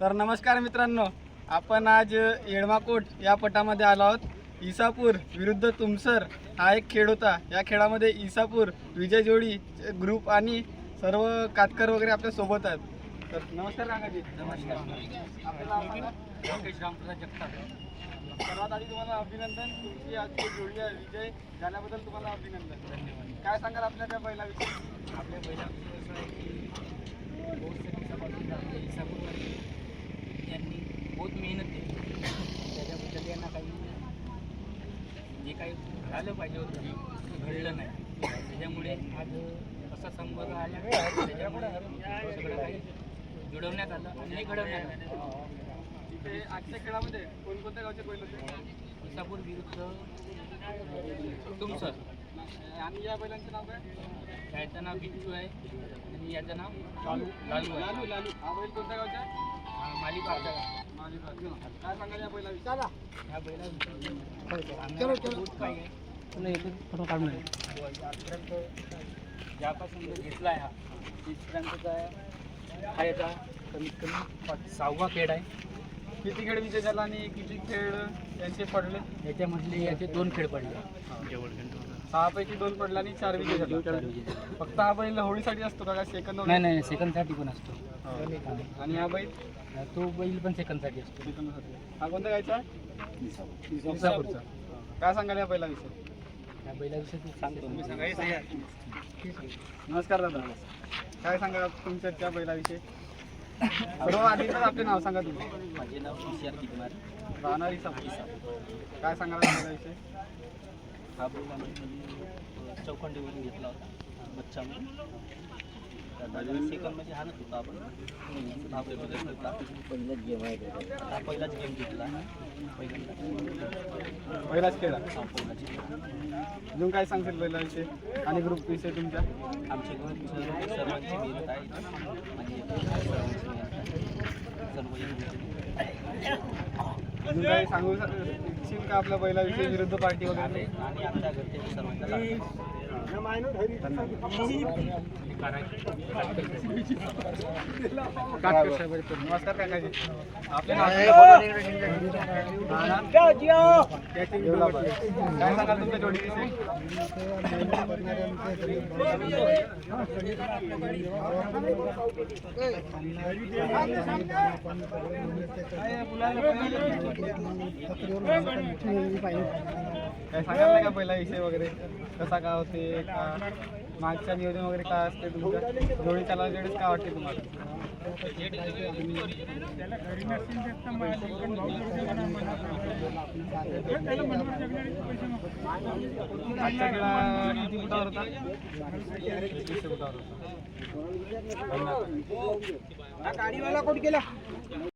तर नमस्कार मित्रांनो आपण आज येडमाकोट या पटामध्ये आलो आहोत. इसापूर विरुद्ध तुमसर हा एक खेळ होता. या खेळामध्ये इसापूर विजय जोडी ग्रुप आणि सर्व कातकर वगैरे आपल्यासोबत आहेत. तर नमस्कार काकाजी नमस्कार? सर्वात आधी तुम्हाला अभिनंदन. तुमची आजची जोडी आहे. विजय झाल्याबद्दल तुम्हाला अभिनंदन. धन्यवाद. काय सांगाल आपल्या त्या बैलाविषयी आपल्या बैलामध्ये असं आहे की बहुत दिवसापासून आपले इसापूरवाले यांनी बहुत मेहनत केली. त्याच्याबद्दल यांना काही जे काही झालं पाहिजे होतं घडलं नाही. त्याच्यामुळे आज असा संपर्क आला त्याच्यामुळे सगळं काही जुळवण्यात आलं आणि घडवण्यात आलं. आजच्या खेळामध्ये कोणकोणत्या गावचे होते? इसापूर विरुद्ध तुमचं? आणि या बैलांचं नाव काय? याचं नाव बिच्चू आहे. आणि याचं नाव लालू. लालू आहे. लालू लालू. हा बैल कोणत्या गावचा? आहे? हा, मालिका मालिबाग. काय सांगाल या ह्या बैला आहे. आजपर्यंत ज्यापासून घेतला आहे हा तिथपर्यंतचा हा याचा कमीत कमी पाच सहावा खेळ आहे. किती खेळ विजय झाला आणि किती खेळ यांचे पडले? याच्यामधले याचे दोन खेळ पडले. सहा पैकी दोन पडले आणि चार विजय झाले. फक्त हा बैल होळीसाठी असतो का? सेकंद नाही नाही सेकंडसाठी पण असतो. आणि हा बैल? तो बैल पण सेकंडसाठी असतो. हा कोणत्या गायचा? काय सांगाल या बैलाविषयी? त्या बैलाविषयी तू सांगतो. नमस्कार दादा. काय सांगा तुमच्या त्या बैलाविषयी? सर्व आधी तर आपले नाव सांगा तुम्ही. माझे नाव तुषार किटमार राहणारी सापडी काय सांगाल या बैलाविषयी? हा बैल आम्ही चौखंडीवरून घेतला होता बच्चा म्हणून होता आपण. हा होता पहिलाच गेम आहे हा पहिलाच गेम घेतला पहिल्यांदा पहिलाच खेळ. हा पहिलाच. अजून काय सांगतील बैलाविषयी? आणि ग्रुप विषयी तुमच्या? आमचे ग्रुप सर्वांची मेहनत आहे. म्हणजे सर्वांची मेहनत आहे सर्व एकजुटीने अजून काही सांगू श- इच्छिल का आपल्या बैलाविषयी विरुद्ध पार्टी वगैरे आणि आमच्या घरचे सर्वांना. नमस्कार काकाजी आपले काय सांगाल तुमच्या जोडीविषयी काय सांगाल नाही का पहिला विषय वगैरे? कसा काय होते? का मागच्या नियोजन वगैरे काय असते तुमच्या? जोडी चालायला वेळेस काय वाटते तुम्हाला? आजच्या खेळा किती फुटावर होता? फुटावर होता.